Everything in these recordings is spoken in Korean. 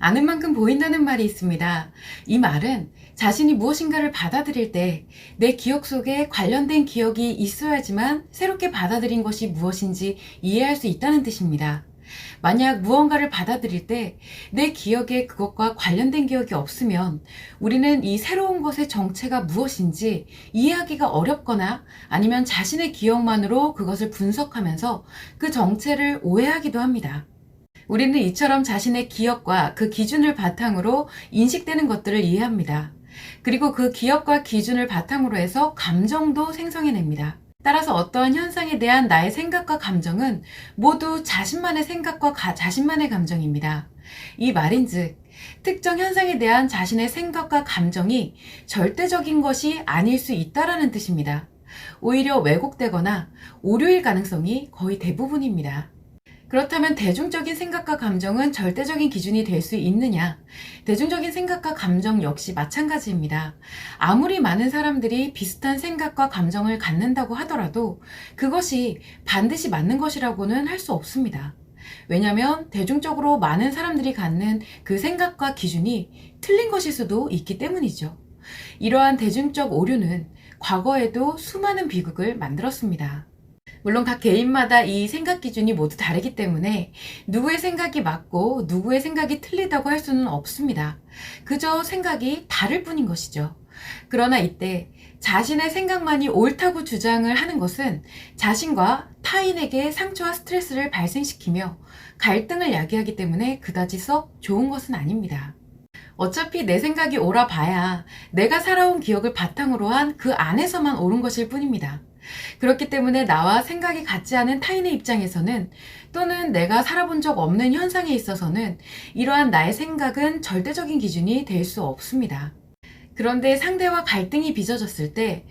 아는 만큼 보인다는 말이 있습니다. 이 말은 자신이 무엇인가를 받아들일 때 내 기억 속에 관련된 기억이 있어야지만 새롭게 받아들인 것이 무엇인지 이해할 수 있다는 뜻입니다. 만약 무언가를 받아들일 때 내 기억에 그것과 관련된 기억이 없으면 우리는 이 새로운 것의 정체가 무엇인지 이해하기가 어렵거나 아니면 자신의 기억만으로 그것을 분석하면서 그 정체를 오해하기도 합니다. 우리는 이처럼 자신의 기억과 그 기준을 바탕으로 인식되는 것들을 이해합니다. 그리고 그 기억과 기준을 바탕으로 해서 감정도 생성해냅니다. 따라서 어떠한 현상에 대한 나의 생각과 감정은 모두 자신만의 생각과 가- 자신만의 감정입니다. 이 말인즉 특정 현상에 대한 자신의 생각과 감정이 절대적인 것이 아닐 수 있다라는 뜻입니다. 오히려 왜곡되거나 오류일 가능성이 거의 대부분입니다. 그렇다면 대중적인 생각과 감정은 절대적인 기준이 될 수 있느냐? 대중적인 생각과 감정 역시 마찬가지입니다. 아무리 많은 사람들이 비슷한 생각과 감정을 갖는다고 하더라도 그것이 반드시 맞는 것이라고는 할 수 없습니다. 왜냐하면 대중적으로 많은 사람들이 갖는 그 생각과 기준이 틀린 것일 수도 있기 때문이죠. 이러한 대중적 오류는 과거에도 수많은 비극을 만들었습니다. 물론 각 개인마다 이 생각 기준이 모두 다르기 때문에 누구의 생각이 맞고 누구의 생각이 틀리다고 할 수는 없습니다. 그저 생각이 다를 뿐인 것이죠. 그러나 이때 자신의 생각만이 옳다고 주장을 하는 것은 자신과 타인에게 상처와 스트레스를 발생시키며 갈등을 야기하기 때문에 그다지 썩 좋은 것은 아닙니다. 어차피 내 생각이 옳아 봐야 내가 살아온 기억을 바탕으로 한 그 안에서만 옳은 것일 뿐입니다. 그렇기 때문에 나와 생각이 같지 않은 타인의 입장에서는 또는 내가 살아본 적 없는 현상에 있어서는 이러한 나의 생각은 절대적인 기준이 될 수 없습니다. 그런데 상대와 갈등이 빚어졌을 때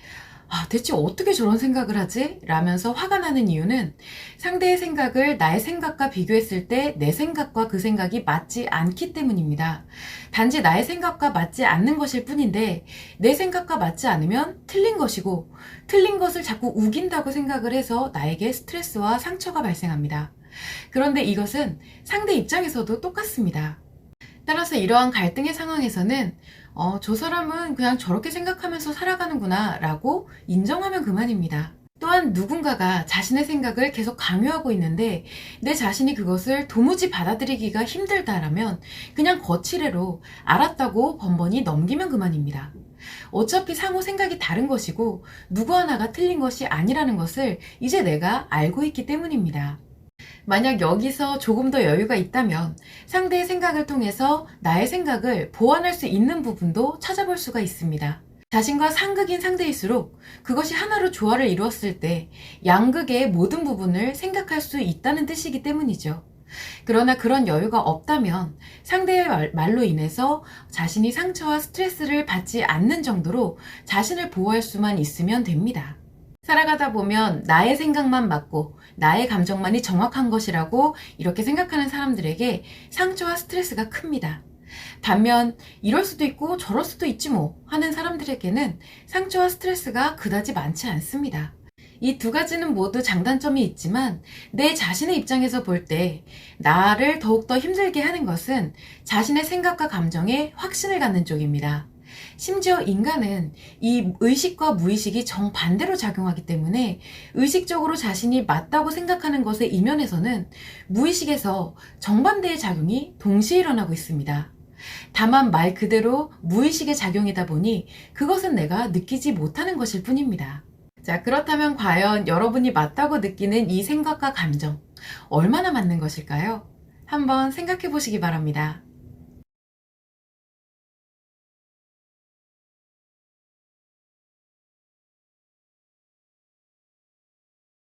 아, 대체 어떻게 저런 생각을 하지? 라면서 화가 나는 이유는 상대의 생각을 나의 생각과 비교했을 때 내 생각과 그 생각이 맞지 않기 때문입니다. 단지 나의 생각과 맞지 않는 것일 뿐인데 내 생각과 맞지 않으면 틀린 것이고 틀린 것을 자꾸 우긴다고 생각을 해서 나에게 스트레스와 상처가 발생합니다. 그런데 이것은 상대 입장에서도 똑같습니다. 따라서 이러한 갈등의 상황에서는 어, 저 사람은 그냥 저렇게 생각하면서 살아가는구나 라고 인정하면 그만입니다. 또한 누군가가 자신의 생각을 계속 강요하고 있는데 내 자신이 그것을 도무지 받아들이기가 힘들다라면 그냥 거치레로 알았다고 번번이 넘기면 그만입니다. 어차피 상호 생각이 다른 것이고 누구 하나가 틀린 것이 아니라는 것을 이제 내가 알고 있기 때문입니다. 만약 여기서 조금 더 여유가 있다면 상대의 생각을 통해서 나의 생각을 보완할 수 있는 부분도 찾아볼 수가 있습니다. 자신과 상극인 상대일수록 그것이 하나로 조화를 이루었을 때 양극의 모든 부분을 생각할 수 있다는 뜻이기 때문이죠. 그러나 그런 여유가 없다면 상대의 말- 말로 인해서 자신이 상처와 스트레스를 받지 않는 정도로 자신을 보호할 수만 있으면 됩니다. 살아가다 보면 나의 생각만 맞고 나의 감정만이 정확한 것이라고 이렇게 생각하는 사람들에게 상처와 스트레스가 큽니다. 반면 이럴 수도 있고 저럴 수도 있지 뭐 하는 사람들에게는 상처와 스트레스가 그다지 많지 않습니다. 이 두 가지는 모두 장단점이 있지만 내 자신의 입장에서 볼 때 나를 더욱더 힘들게 하는 것은 자신의 생각과 감정에 확신을 갖는 쪽입니다. 심지어 인간은 이 의식과 무의식이 정반대로 작용하기 때문에 의식적으로 자신이 맞다고 생각하는 것의 이면에서는 무의식에서 정반대의 작용이 동시에 일어나고 있습니다. 다만 말 그대로 무의식의 작용이다 보니 그것은 내가 느끼지 못하는 것일 뿐입니다. 자, 그렇다면 과연 여러분이 맞다고 느끼는 이 생각과 감정, 얼마나 맞는 것일까요? 한번 생각해 보시기 바랍니다.